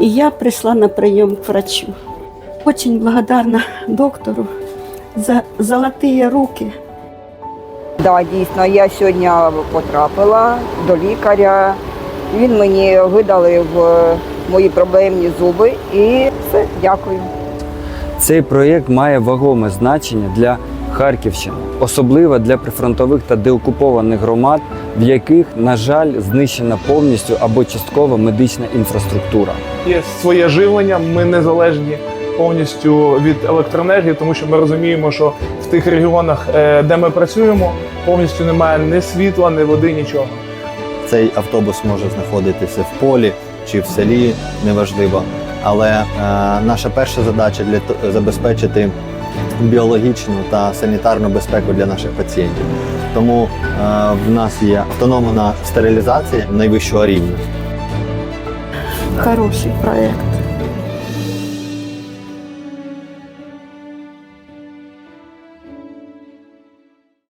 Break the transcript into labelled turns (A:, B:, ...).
A: И я пришла на прием к врачу. Очень благодарна доктору за золотые руки.
B: Да, дійсно, я сьогодні потрапила до лікаря. Він мені видалив е, мої проблемні зуби і все, дякую.
C: Цей проєкт має вагоме значення для Харківщини, особливо для прифронтових та деокупованих громад, в яких, на жаль, знищена повністю або частково медична інфраструктура.
D: Є своє живлення, ми незалежні повністю від електроенергії, тому що ми розуміємо, що в тих регіонах, е, де ми працюємо, повністю немає ні світла, ні води, нічого.
E: Цей автобус може знаходитися в полі чи в селі, неважливо. Але е, наша перша задача для забезпечити біологічну та санітарну безпеку для наших пацієнтів. Тому е, в нас є автономна стерилізація найвищого рівня.
A: Хороший проект.